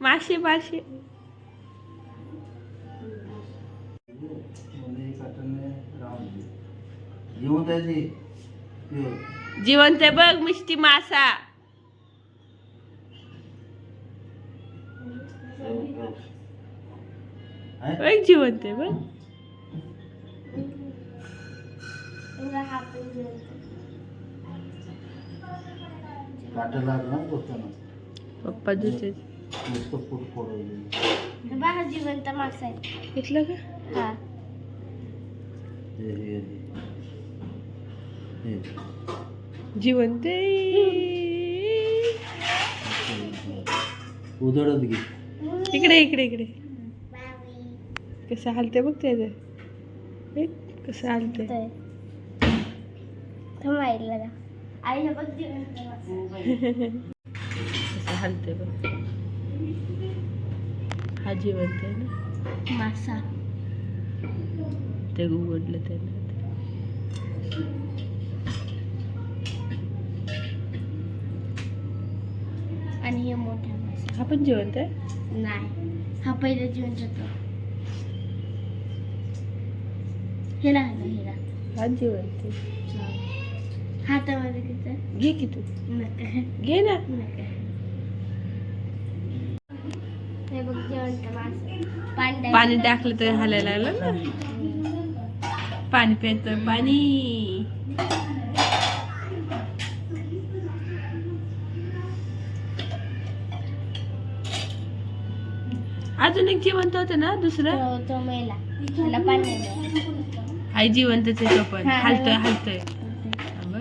मासे मासे जिवंत आहे बघ मिष्टी मासा? बघ जिवंत आहे बघ. पप्पा दुचे नुसतं फूट बाहा जिवंत का? हा. हे हे हे. हे. जिवंत आहे. उधळत घे. इकडे इकडे इकडे. कसं हालते बघ त्याचं हे, कसं हालते थांबायला लागा आईला बघ जिवंत कसं हालते बघ. हा जिवंत आहे ना? मासा. ते उघडलं त्यानं. आणि हे मोठा मासा. हा पण जिवंत आहे? नाही. हा पहिला जिवंत होतो. हेला आला हेला हा जिवंत आहे. हातामध्ये तिथं घे की तू. नका. घे ना. नका हे बघ जिवंत मासा पांढरा पाणी टाकलं तर हालायला लागलं ना. पाणी प्यायचं पाणी. अजून एक जिवंत होतं ना दुसरं? नाही हाय जिवंतच आहे तो पण. हा, हालतोय हा. हालतोय. थांबा.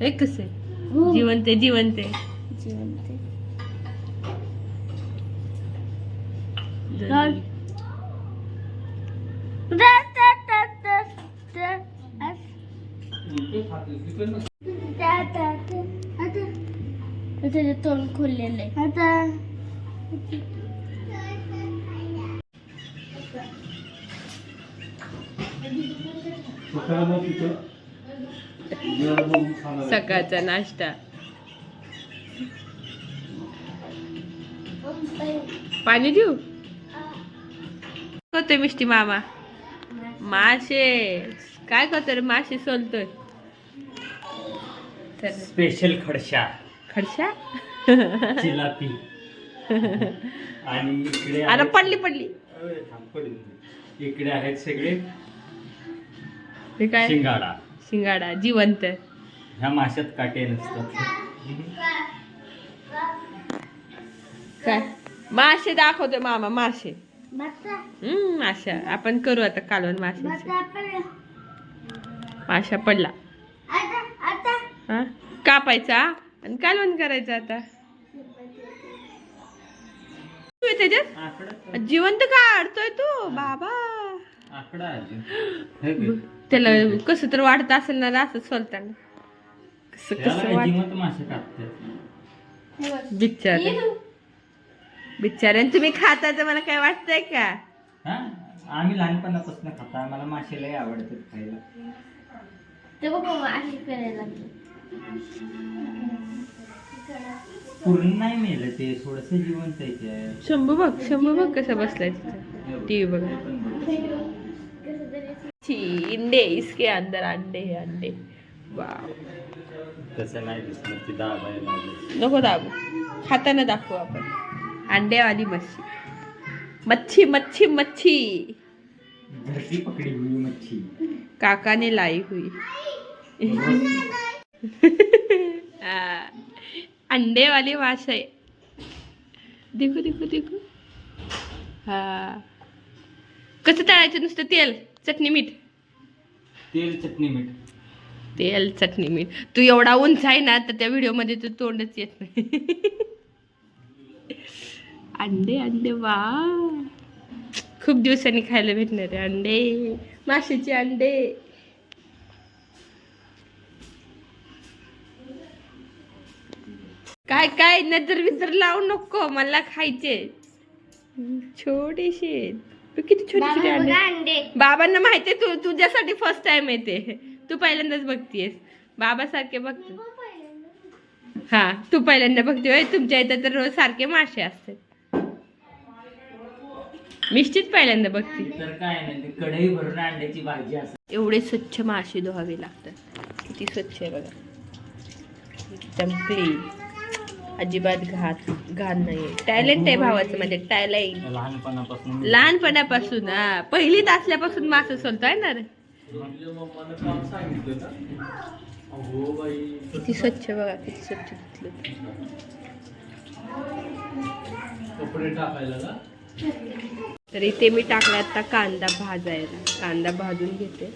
हे कसं आहे? हो. जिवंत जिवंत जिवंत त्याचे तोंड खोललेले आता सकाळचा नाश्ता. पाणी देऊ? करतोय मिष्टी मामा? मासे काय करतोय रे मासे सोलतोय? तर स्पेशल खडशा. खडशा? चिलापी आणि इकडे अरे आहेत- पडली पडली. अरे, थांब, पडली. इकडे आहेत सगळे हे काय? शिंगाडा. शिंगाडा जिवंत. ह्या माशात काटे नसतात. काय? मासे दाखवतोय मामा मासे हम्म माशा आपण करू आता कालवण पण माशा पडला. आता आता. हा? कापायचा? आणि कालवण करायचं आता? त्याच्यात? जिवंत काढतोय तू? बाबा. त्याला कसं तर वाटत असेल ना असं सोलताना. कसं कसं वाट जिवंत मासे कापतात? बघ. बिचारे बिचारे तुम्ही खाता तर मला काय वाटतंय का? हा? आम्ही लहानपणापासून खाता. आम्हाला मासे लय आवडतात खायला. ते बघ मग अशी करायला लागली पूर्ण नाही मेलं ते थोडस जिवंत आहे ते. शंभू बघ शंभू बघ कसं बसलाय तिथं. हे बघ. टीव्ही बघा. हे पण बघ. कसं तरी छी अंडे इसके अंदर अंडे है अंडे. वाव. तसं नाही दिसणार ती दाबायला लागेल. नको दाबू. खाताना दाखवू आपण. अंड्यावाली मच्छी. मच्छी मच्छी मच्छी. घरची पकडी हुई मच्छी. काकाने लाई हुई. अंडे वाली मास आहे. देखो देखो देखो. हा. कसं तळायचं नुसतं तेल? चटणी मीठ? तेल चटणी मीठ. तेल चटणी मीठ. तू एवढा उंच आहे ना तर त्या व्हिडिओमध्ये तू तोंडच येत नाही. अंडे अंडे वा. खूप दिवसांनी खायला भेटणार आहे अंडे माशाचे अंडे. काय काय नजर विजर लावू नको मला खायचे छोटेसे तू किती छोटे छोटे अंडे? बाबांना माहितीये तू तुझ्यासाठी फर्स्ट टाइम येते तू. पहिल्यांदाच बघतीयस. बाबासारखे बघते. हा तू पहिल्यांदा बघते तुमच्या इथं तर रोज सारखे मासे असतात. मिष्टीच पहिल्यांदा बघते. तर काय नाही ते कढई भरून अंड्याची भाजी असं एवढे स्वच्छ मासे धुवावे लागतात. किती स्वच्छ आहे बघा. एकदम क्लीन अजिबात घात घाण नाही टॅलेंट आहे भावाचं म्हणजे टॅलेंट लहानपणापासून. लहानपणापासून हा. पहिलीत असल्यापासून मासे सोलतोय ना रे? किती स्वच्छ बघा किती स्वच्छ धुतलं. कपडे टाकायला तर इथे मी टाकला आता कांदा भाजायला. कांदा भाजून घेते.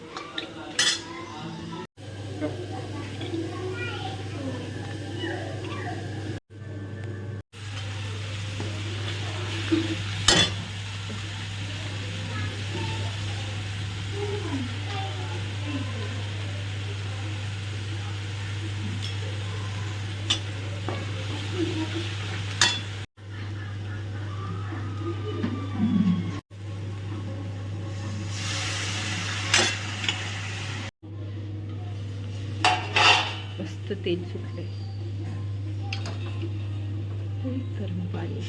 मस्त तेल सुटले गरम पाणी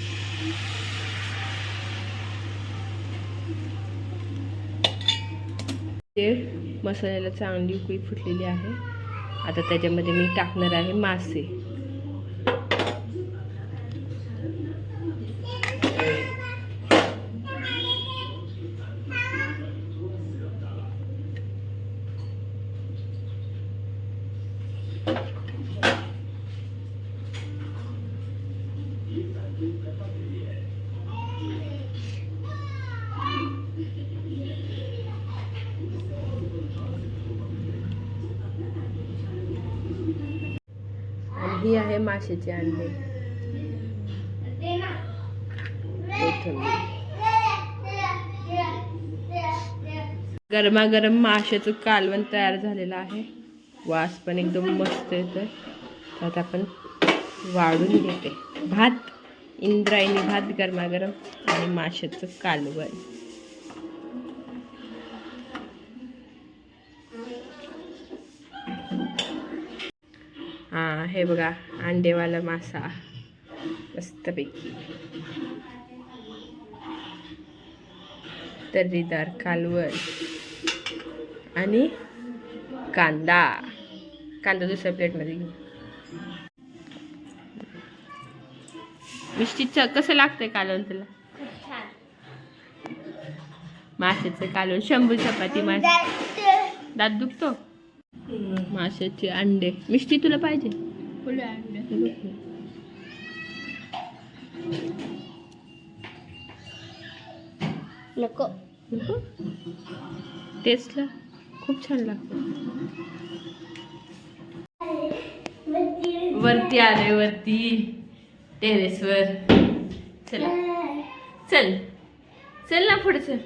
मसाल्याला चांगली उकळी फुटलेली आहे. आता त्याच्यामध्ये मी टाकणार आहे मासे. ही आहे माशाचे अंडे. गरमागरम माशाचं कालवण तयार झालेलं आहे. वास पण एकदम मस्त येतोय. त्यात आपण वाढून घेते. भात इंद्रायणी भात गरमागरम आणि माशाचं कालवण. हा हे बघा अंडेवाला मासा. मस्तपैकी. तर्रीदार कालवण. आणि कांदा. कांदा दुसऱ्या प्लेटमध्ये घेऊ. मिष्टीच कसं लागतंय कालवण तुला? माशाचं कालवण शंभू चपाती मासे दात दुखतो? माशाचे अंडे. मिष्टी तुला पाहिजे? नको. नको? टेस्टला खूप छान लागतं. वरती आलोय वरती. टेरेसवर. चला. चल. चल ना पुढे चल.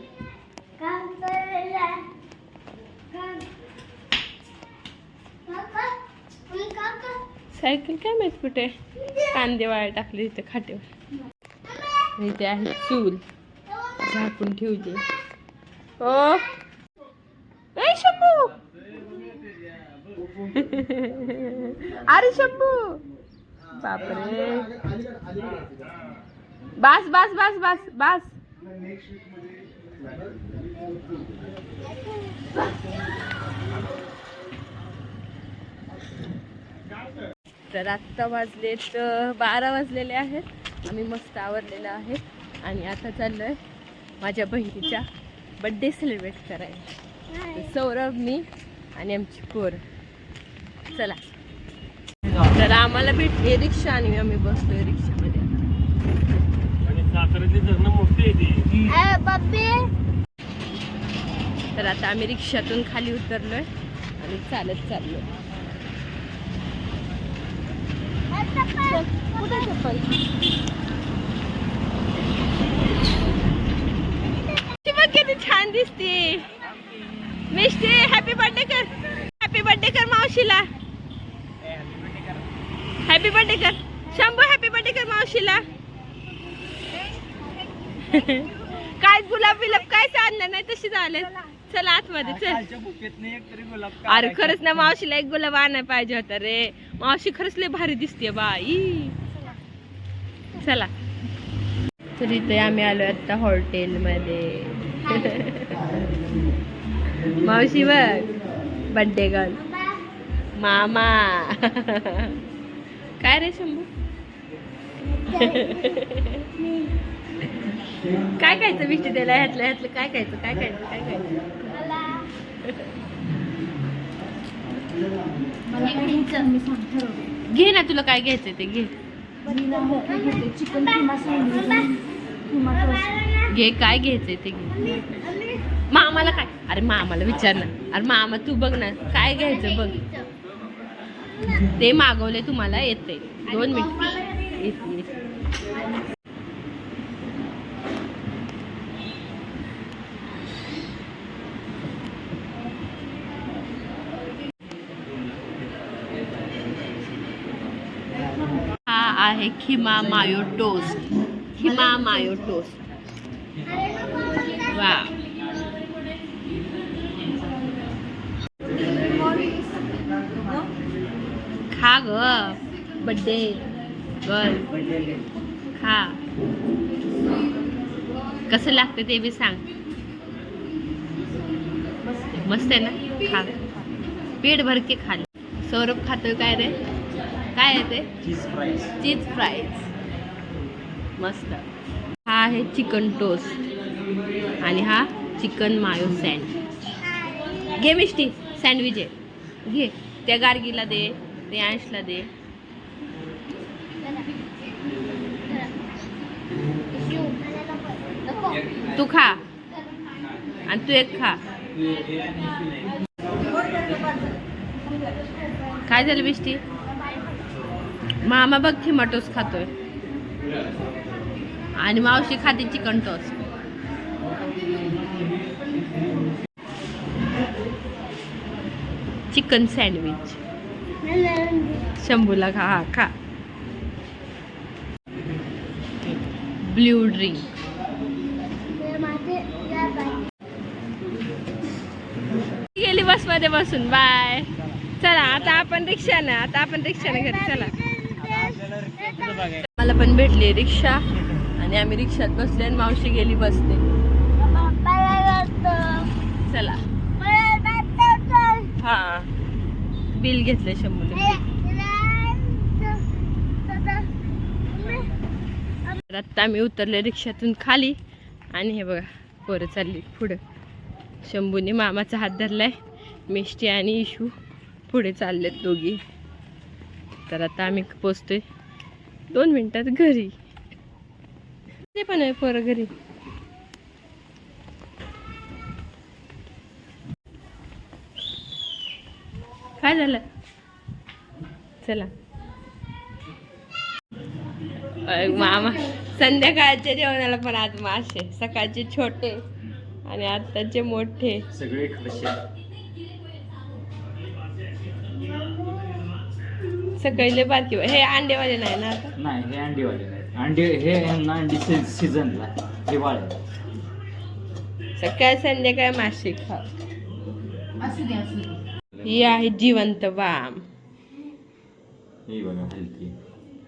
सायकल काय माहीत कुठे? कांदे वाळ टाकले इथे खाटेवर. इथे आहे चूल. झाकून ठेवली हो शंभू! अरे शंभू! बापरे. बास बास बास बास बास. तर आत्ता वाजलेत बारा वाजलेले आहेत. आम्ही मस्त आवरलेलं आहे. आणि आता चाललोय माझ्या बहिणीच्या बड्डे सेलिब्रेट करायला. सौरभ मी आणि आमची पोर. चला. तर आम्हाला भेटली रिक्षा आणि आम्ही बसलोय रिक्षामध्ये. ए बब्बी तर आता आम्ही रिक्षातून खाली उतरलोय आणि चालत चाललोय. कुठे चप्पल बघ किती छान दिसते. मिष्टी हॅपी बर्थडे कर. हॅपी बर्थडे कर मावशीला. हॅपी बर्थडे कर. शंभू हॅपी बर्थडे कर मावशीला. काय गुलाब बिलाब काय आणलं नाही तशी झाले चला आतमध्ये चल. खालच्या बुकेतनं एक तरी गुलाब अरे खरंच ना मावशीला एक गुलाब आणायला पाहिजे होता रे. मावशी खरंच लय भारी दिसते बाई. चला. तर इथे आम्ही आलो आता हॉटेलमध्ये. मावशी बघ बड्डे गर्ल मामा. काय रे शंभू? काय खायचं बिष्टी त्याला? ह्यातलं ह्यातलं काय खायचं? काय खायचं? काय खायचं? घे ना तुला काय घ्यायचंय ते घे. चिकन घे काय घ्यायचंय ते घे. मामाला काय? अरे मामाला विचार ना. अरे मामा तू बघ ना काय घ्यायचं बघ. ते मागवले तुम्हाला येते दोन मिनिट. येते. हा आहे keema mayo toast. Keema mayo toast. वा खा ग. बड्डे. गर्ल खा. कसं लागतं ते बी सांग. मस्त आहे ना? खा. पेट भरके खाल. खा सौरभ खातोय काय रे? काय आहे ते? Cheese fries. Cheese fries. मस्त. हा आहे चिकन टोस्ट. आणि हा चिकन मायो सँड. घे मिष्टी सँडविच आहे. घे. त्या गार्गीला दे ते अंशला दे. तू खा. आणि तू एक खा. काय झालं बिष्टी मामा बघ खिमाटोस खातोय. आणि मावशी खाते चिकन टोस्ट चिकन सँडविच. शंभूला खा हा खा. Blue drink. गेली बसमध्ये बसून बाय. चला आता आपण रिक्षानं आता आपण रिक्षाने घरी चला. मला पण भेटली रिक्षा आणि आम्ही रिक्षात बसले आणि मावशी गेली बसते. चला. हा. बिल घेतलं शंभर तर आत्ता आम्ही उतरले रिक्षातून खाली आणि हे बघा पोरं चालली पुढं. शंभूने मामाचा हात धरलाय मिष्टी आणि इशू पुढे चाललेत दोघी. तर आता आम्ही पोचतोय. दोन मिनिटात घरी. ते पण आहे पोरं घरी. काय झालं? चला. मामा संध्याकाळच्या जेवणाला पण आज मासे. सकाळचे छोटे आणि आत्ताचे मोठे. सगळे सकाळी बारकी हे अंडेवाले नाही ना आता? नाही हे अंडीवाले नाही. अंडी हे यांना अंडी सीझनला हिवाळ्यात सकाळ संध्याकाळ मासे खा ही आहे जिवंत वाम. हे बघा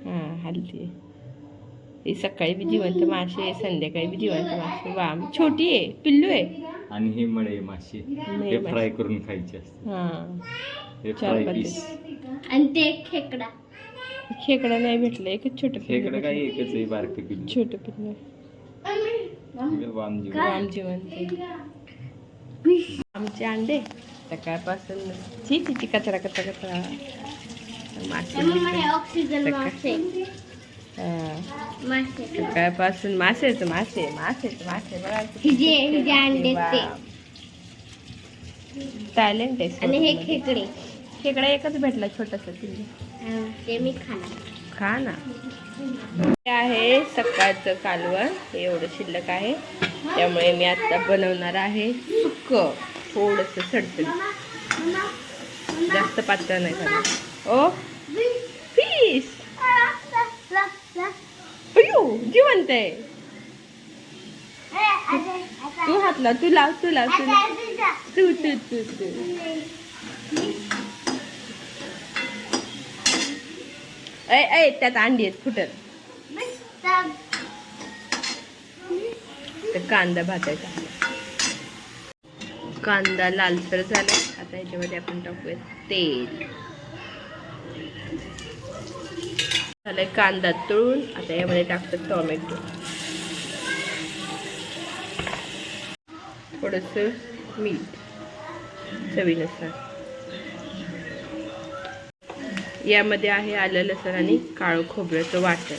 हा हल्दी ही सकाळी बी जिवंत मासे संध्याकाळी बी जिवंत मासे. वाम. छोटी आहे पिल्लू आहे. आणि हे मळे मासे. मळे हे मासे. फ्राय करून खायचे असते हा. हे चार फ्राय पाच पीस आणि ते खेकडा. खेकडा नाही भेटलं एकच छोटं खेकडं काही एकच आहे बारकं पिल्लू? छोटं पिल्लू. वाम जीव. वाम जिवंत आमचे अंडे सकाळपासून छी छी छी कचरा कचरा कचरा. मासे ऑक्सिजन सकाळ- मासे. हा. मासे. सकाळपासून मासेच मासे मासेच मासे. बघा हे हे अंडे ते. टॅलेंट आहे आणि हे. खेकडे. खेकडा एकच भेटला छोटासा हा, ते मी खाणार. खा ना. हे आहे सकाळचं कालवण हे एवढं शिल्लक आहे. त्यामुळे मी आता बनवणार आहे सुक्क. थोडंसं सडसड जास्त पातळ नाही झालं. ओ फिश अयो जिवंत आहे. तू हात लाव तू लाव तू लाव तू लाव. तू तू तू तू. ऐ ऐ त्यात अंडी आहेत फुटत. तर कांदा भाजायचा. कांदा लालसर झाला. आता याच्यामध्ये आपण टाकूया तेल. झालाय कांदा तळून. आता यामध्ये टाकतो टोमॅटो. थोडस मीठ. चवीनुसार. यामध्ये आहे आलं लसण आणि काळं खोबऱ्याचं वाटण.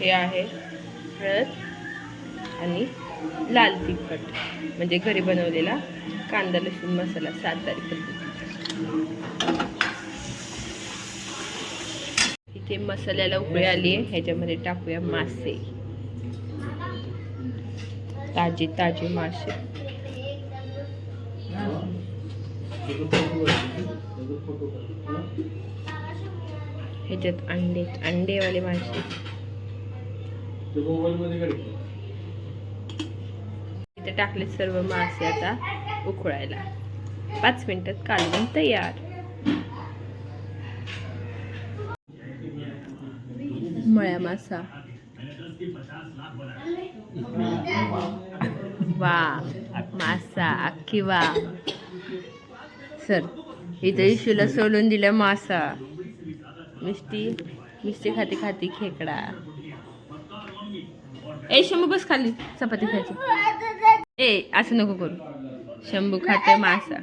हे आहे हळद आणि लाल तिखट. म्हणजे घरी बनवलेला कांदा लसूण मसाला सात तारीख इथे मसाल्याला उकळी आली आहे ह्याच्यामध्ये टाकूया मासे. ताजे ताजे मासे ह्याच्यात अंडे अंडेवाले मासे इथे टाकले सर्व मासे आता उकळायला. पाच मिनिटात कालवण तयार. मळ्या मासा. वा मासा अख्खी वा. सर इथं इशूला सोलून दिलं मासा. मिष्टी मिस्टी खाती खाती खेकडा. ए शंभू बस खाली चपाती खायची. ए असं नको करू. शंभू खाते मासा.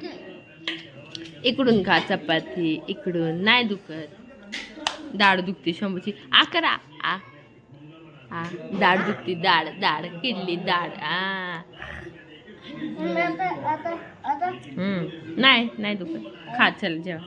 इकडून खा चपाती इकडून. नाही दुखत. दाढ दुखते शंभूची. आ करा. आ. आ दाढ दुखती दाढ दाढ किडली दाढ आता आता हम्म. नाही नाही दुखत. खा चल जेवा